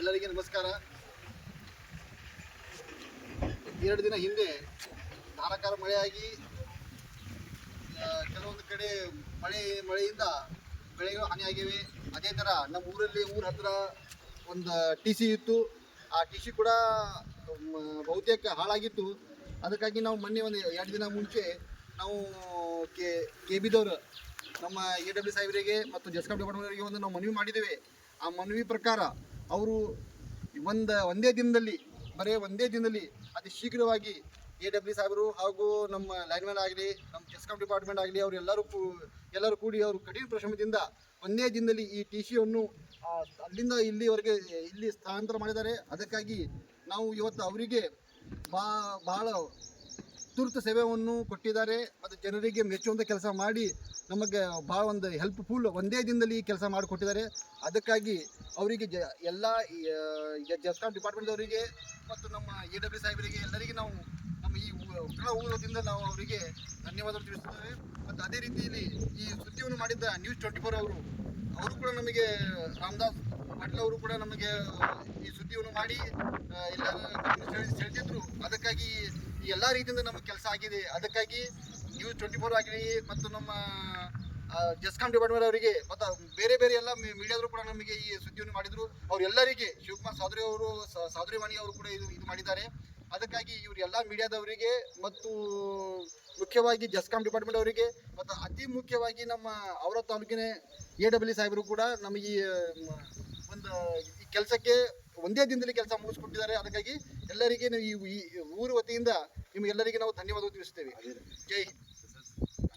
ಎಲ್ಲರಿಗೆ ನಮಸ್ಕಾರ. ಎರಡು ದಿನ ಹಿಂದೆ ಧಾರಾಕಾರ ಮಳೆಯಾಗಿ ಕೆಲವೊಂದು ಕಡೆ ಮಳೆ, ಮಳೆಯಿಂದ ಬೆಳೆಗಳು ಹಾನಿಯಾಗಿವೆ. ಅದೇ ಥರ ನಮ್ಮ ಊರಲ್ಲಿ ಊರ ಹತ್ರ ಒಂದು ಟಿ ಸಿ ಇತ್ತು. ಆ ಟಿ ಸಿ ಕೂಡ ಬಹುತೇಕ ಹಾಳಾಗಿತ್ತು. ಅದಕ್ಕಾಗಿ ನಾವು ಮೊನ್ನೆ ಒಂದು ಎರಡು ದಿನ ಮುಂಚೆ ನಾವು ಕೆ ಕೆ ಬಿದವರು ನಮ್ಮ ಎ ಡಬ್ಲ್ಯೂ ಸಾಹೇಬರಿಗೆ ಮತ್ತು ಜಸ್ಕಾಂ ಡಿಪಾರ್ಟ್ಮೆಂಟ್ವರಿಗೆ ಒಂದು ನಾವು ಮನವಿ ಮಾಡಿದ್ದೇವೆ. ಆ ಮನವಿ ಪ್ರಕಾರ ಅವರು ಒಂದು, ಒಂದೇ ದಿನದಲ್ಲಿ, ಬರೀ ಒಂದೇ ದಿನದಲ್ಲಿ ಅತಿ ಶೀಘ್ರವಾಗಿ ಎ ಡಬ್ಲ್ಯೂ ಸಾಹೇಬರು ಹಾಗೂ ನಮ್ಮ ಲೈನ್ಮನ್ ಆಗಲಿ, ನಮ್ಮ ಜಸ್ಕಾಂ ಡಿಪಾರ್ಟ್ಮೆಂಟ್ ಆಗಲಿ ಅವರು ಎಲ್ಲರೂ ಕೂ, ಎಲ್ಲರೂ ಕೂಡಿ ಅವರು ಕಠಿಣ ಪರಿಶ್ರಮದಿಂದ ಒಂದೇ ದಿನದಲ್ಲಿ ಈ ಟಿ ಸಿಯನ್ನು ಅಲ್ಲಿಂದ ಇಲ್ಲಿವರೆಗೆ, ಇಲ್ಲಿ ಸ್ಥಳಾಂತರ ಮಾಡಿದ್ದಾರೆ. ಅದಕ್ಕಾಗಿ ನಾವು ಇವತ್ತು ಅವರಿಗೆ ಬಾ ಭಾಳ ತುರ್ತು ಸೇವೆಯನ್ನು ಕೊಟ್ಟಿದ್ದಾರೆ. ಮತ್ತು ಜನರಿಗೆ ಮೆಚ್ಚುವಂಥ ಕೆಲಸ ಮಾಡಿ ನಮಗೆ ಭಾಳ ಒಂದು ಹೆಲ್ಪ್ಫುಲ್ ಒಂದೇ ದಿನದಲ್ಲಿ ಈ ಕೆಲಸ ಮಾಡಿಕೊಟ್ಟಿದ್ದಾರೆ. ಅದಕ್ಕಾಗಿ ಅವರಿಗೆ ಜ, ಎಲ್ಲ ಜಸ್ಕಾಂ ಡಿಪಾರ್ಟ್ಮೆಂಟ್ ಅವರಿಗೆ ಮತ್ತು ನಮ್ಮ ಎ ಡಬ್ಲ್ಯೂ ಸಾಹೇಬರಿಗೆ ಎಲ್ಲರಿಗೆ ನಾವು ನಮ್ಮ ಈ ಉಗ್ರ ಹೋಗೋದ್ರಿಂದ ನಾವು ಅವರಿಗೆ ಧನ್ಯವಾದ ತಿಳಿಸುತ್ತೇವೆ. ಮತ್ತು ಅದೇ ರೀತಿಯಲ್ಲಿ ಈ ಸುದ್ದಿಯನ್ನು ಮಾಡಿದ್ದ ನ್ಯೂಸ್ ಟ್ವೆಂಟಿ ಫೋರ್ ಅವರು ಅವರು ಕೂಡ ನಮಗೆ, ರಾಮದಾಸ್ ಪಾಟೀಲ್ ಅವರು ಕೂಡ ನಮಗೆ ಈ ಸುದ್ದಿಯನ್ನು ಮಾಡಿ ಎಲ್ಲ ಸೆಳೆದಿದ್ರು. ಅದಕ್ಕಾಗಿ ಎಲ್ಲ ರೀತಿಯಿಂದ ನಮ್ಮ ಕೆಲಸ ಆಗಿದೆ. ಅದಕ್ಕಾಗಿ ನ್ಯೂಸ್ ಟ್ವೆಂಟಿ ಫೋರ್ ಆಗಲಿ ಮತ್ತು ನಮ್ಮ ಜಸ್ಕಾಂ ಡಿಪಾರ್ಟ್ಮೆಂಟ್ ಅವರಿಗೆ ಮತ್ತು ಬೇರೆ ಬೇರೆ ಎಲ್ಲ ಮೀಡಿಯಾದ್ರು ಕೂಡ ನಮಗೆ ಈ ಸುದ್ದಿಯನ್ನು ಮಾಡಿದ್ರು. ಅವರೆಲ್ಲರಿಗೆ ಶಿವಕುಮಾರ್ ಸಾದ್ರಿ ಅವರು, ಸ- ಸಾದ್ರಿ ವಾಣಿ ಅವರು ಕೂಡ ಇದು ಇದು ಮಾಡಿದ್ದಾರೆ. ಅದಕ್ಕಾಗಿ ಇವರೆಲ್ಲ ಮೀಡಿಯಾದವರಿಗೆ ಮತ್ತು ಮುಖ್ಯವಾಗಿ ಜಸ್ಕಾಂ ಡಿಪಾರ್ಟ್ಮೆಂಟ್ ಅವರಿಗೆ ಮತ್ತು ಅತಿ ಮುಖ್ಯವಾಗಿ ನಮ್ಮ ಅವರ ತಾಲೂಕಿನ ಎ ಡಬ್ಲ್ಯೂ ಸಾಹೇಬರು ಕೂಡ ನಮಗೆ ಒಂದು ಈ ಕೆಲಸಕ್ಕೆ ಒಂದೇ ದಿನದಲ್ಲಿ ಕೆಲಸ ಮುಗಿಸ್ಕೊಟ್ಟಿದ್ದಾರೆ. ಅದಕ್ಕಾಗಿ ಎಲ್ಲರಿಗೆ ನೀವು ಈ ಊರು ವತಿಯಿಂದ ನಿಮಗೆಲ್ಲರಿಗೆ ನಾವು ಧನ್ಯವಾದ ತಿಳಿಸ್ತೇವೆ. ಜೈ ಹಿಂದ್.